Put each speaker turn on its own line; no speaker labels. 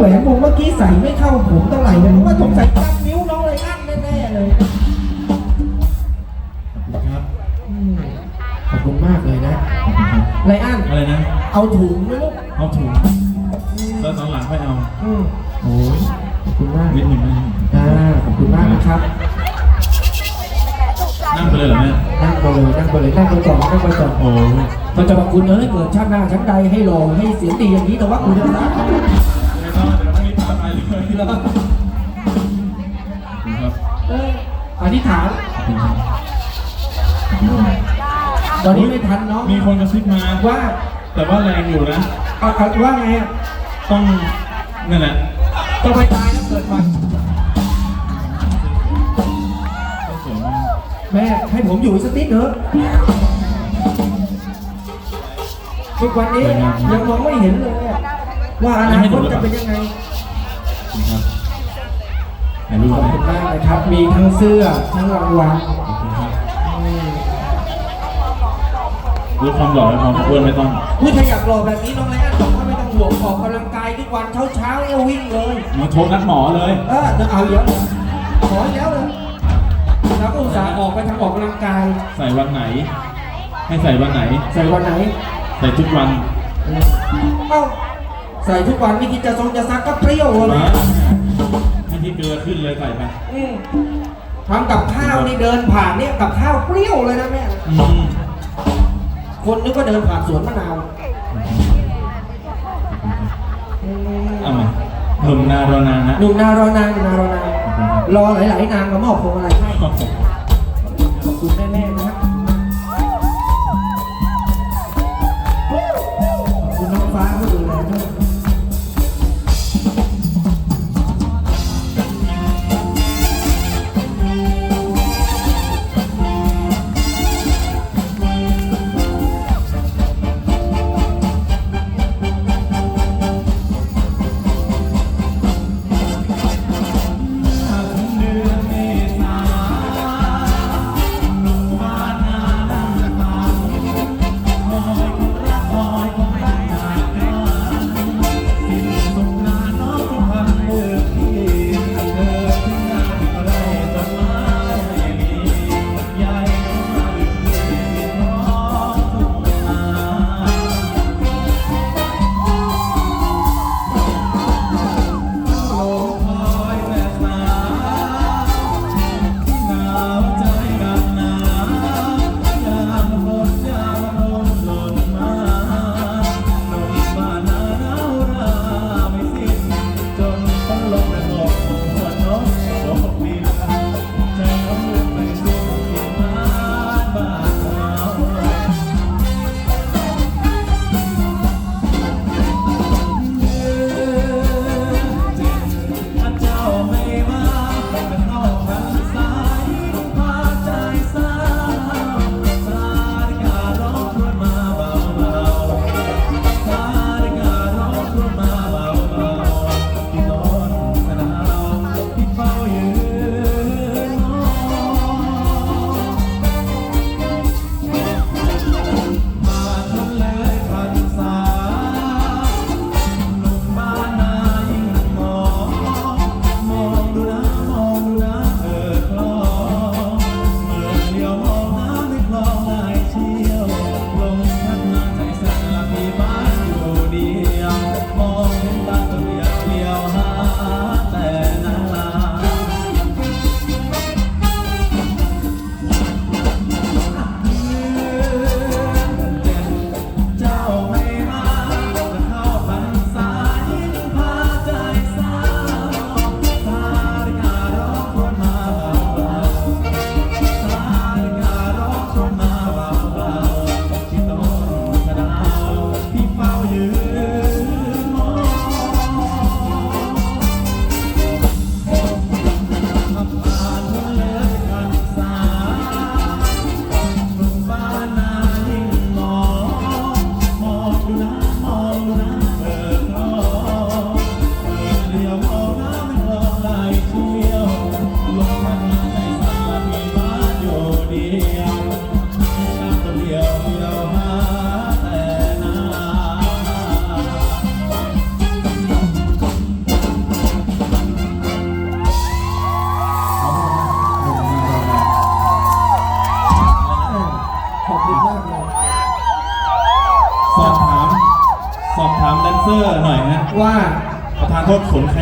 แหวนวงเมื่อกี้ใส่ไม่เข้าผมเท่าไหร่เลยเพราะว่าสงสัยจำนิ้วน้องไรอันแน่ๆเลย
ครับ
อืมขอบคุณมากเลยนะไรอัน
อะไรนะ
เอาถุงไหมลูก
เอาถุงแล้วตอนหลังค่อยเอา
อืม
โอ้ย
ขอบคุณมาก
นิดหนึ่งนะ
อ่าขอบคุณมากนะครับ
นั่งไปเลยเหรอแม่
นั่งไปเลยนั่งไปเลยนั่งไปก่อนนั่งไปก่อน
โอ้ย
มันจะบอกคุณเอ้ยเกิดชาติหน้าชั้นใดให้รอให้เสียงดีอย่างนี้แต่ว่าคุณจะรัก
อ
ธิษฐาน
ขอบคุณครับ
ตอนนี้ไม่ทันเนาะ
มีคนกระซิบมา
ว่า
แต่ว่าแรงอยู่นะ
เอาเอาว่าไงอะ
ต้องนั่นแหละ
ต้องไปตายแล้วเกิดใหม่
ต้องสวยมาก
แม่ให้ผมอยู่อีกสักนิดเถอะทุกวันนี้ยังมองไม่เห็นเลยอะว่าอนาคตจะเป็นยังไง
ขอบคุณครับ ถ่ายรูป
ขอบ
ไหม
คุณมากนะครับ มีทั้งเสื้อทั้งรางวัล
ขอบคุณครับ
อืม
รู้ความหล่อแล้วความอ้วนไม่ต้อง
ผู้ชายอยากหล่อแบบนี้น้องไลอ้อนบอกว่าไม่ต้องห่วงออกกำลังกายทุกวันเช้าเช้าๆเนี่ยวิ่งเลย
มาโทรนัดหมอเลย
เออจะเอาเยอะเลยขออีกแล้วเลยเราก็อุตส่าห์ออกไปทำออกกำลังกาย
ใส่วันไหน ให้ใส่วันไหน
ใส่วันไหน
ใส่ทุกวัน
เอ้าใส่ทุกวันไม่คิดจะทรงจะซักก็เปรี้ยวเลย
ให้ ที่เกลือขึ้นเลยใส่ไป
อืมทำกับข้าวนี่เดินผ่านเนี่ยกับข้าวเปรี้ยวเลยนะแม่
อืม
คนนึกว่าเดินผ่านสวนมะนาวอืม
เอามาหนุ่มนารอนางฮะ
หนุ่มนารอนางหนุ่มนารอนางรอหลายๆนางมามอบพวงอะไรให้
ขอบคุณ
ขอบคุณแม่ๆนะครับขอบคุณน้องฟ้าผู้ดูแลด้วย
หน่อยฮะ
ว่า
ประธานโทษขนใคร